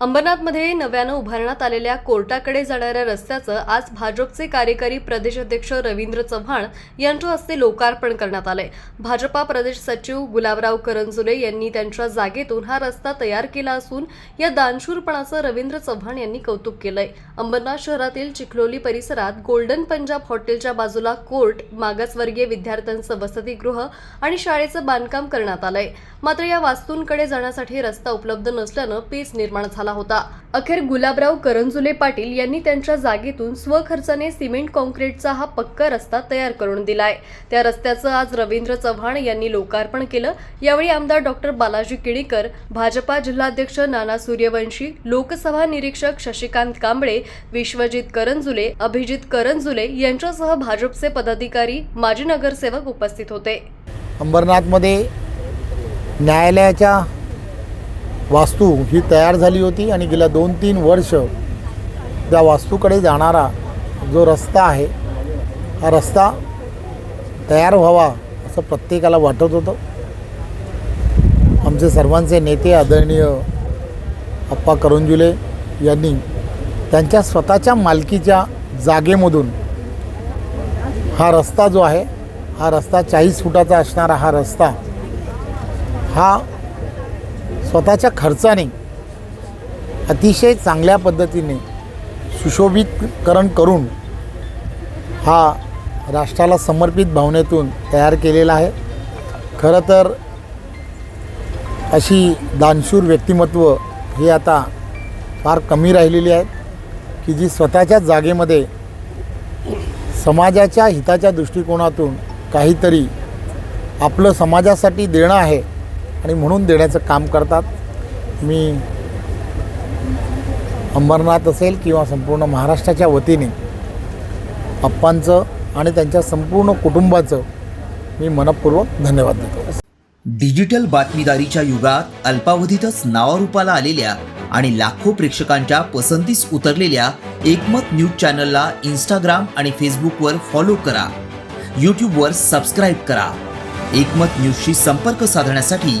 अंबरनाथमध्ये नव्यानं उभारण्यात आलेल्या कोर्टाकडे जाणाऱ्या रस्त्याचं आज भाजपचे कार्यकारी प्रदेशाध्यक्ष रवींद्र चव्हाण यांच्या हस्ते लोकार्पण करण्यात आलंय. भाजपा प्रदेश सचिव गुलाबराव करंजुले यांनी त्यांच्या जागेतून हा रस्ता तयार केला असून या दानशूरपणाचं रवींद्र चव्हाण यांनी कौतुक केलंय. अंबरनाथ शहरातील चिखलोली परिसरात गोल्डन पंजाब हॉटेलच्या बाजूला कोर्ट मागासवर्गीय विद्यार्थ्यांचं वसतिगृह आणि शाळेचं बांधकाम करण्यात आलंय. मात्र या वास्तूंकडे जाण्यासाठी रस्ता उपलब्ध नसल्यानं पेच निर्माण झाला होता. अखेर गुलाबराव करंजुले पाटील यांनी त्यांच्या जागेतून स्वखर्चाने सिमेंट कॉन्क्रीटचा हा पक्का रस्ता तयार करून दिलाय. त्या रस्त्याचं आज रवींद्र चव्हाण यांनी लोकार्पण केलं. यावेळी आमदार डॉक्टर बालाजी किणीकर भाजपा जिल्हाध्यक्ष नाना सूर्यवंशी लोकसभा निरीक्षक शशिकांत कांबळे विश्वजित करंजुले अभिजित करंजुले यांच्यासह भाजपचे पदाधिकारी माजी नगरसेवक उपस्थित होते. अंबरनाथमध्ये न्यायालयाच्या वास्तू ही तयार झाली होती आणि गेल्या दोन तीन वर्ष त्या वास्तूकडे जाणारा जो रस्ता आहे हा रस्ता तयार व्हावा असं प्रत्येकाला वाटत होतं. आमचे सर्वांचे नेते आदरणीय अप्पा करंजुले यांनी त्यांच्या स्वतःच्या मालकीच्या जागेमधून हा रस्ता जो आहे हा रस्ता चाळीस फुटाचा असणारा हा रस्ता हा स्वतःच्या खर्चाने अतिशय चांगल्या पद्धतीने सुशोभितकरण करून हा राष्ट्राला समर्पित भावनेतून तयार केलेला आहे. खरं तर अशी दानशूर व्यक्तिमत्व हे आता फार कमी राहिलेली आहेत की जी स्वतःच्या जागेमध्ये समाजाच्या हिताच्या दृष्टिकोनातून काहीतरी आपलं समाजासाठी देणं आहे आणि म्हणून देण्याचं काम करतात. मी अंबरनाथ असेल किंवा संपूर्ण महाराष्ट्राच्या वतीने अप्पांचं आणि त्यांच्या संपूर्ण कुटुंबाचं मी मनपूर्वक धन्यवाद देतो. डिजिटल बातमीदारीच्या युगात अल्पावधीतच नावारूपाला आलेल्या आणि लाखो प्रेक्षकांच्या पसंतीस उतरलेल्या एकमत न्यूज चॅनलला इंस्टाग्राम आणि फेसबुकवर फॉलो करा. यूट्यूबवर सबस्क्राईब करा. एकमत न्यूजशी संपर्क साधण्यासाठी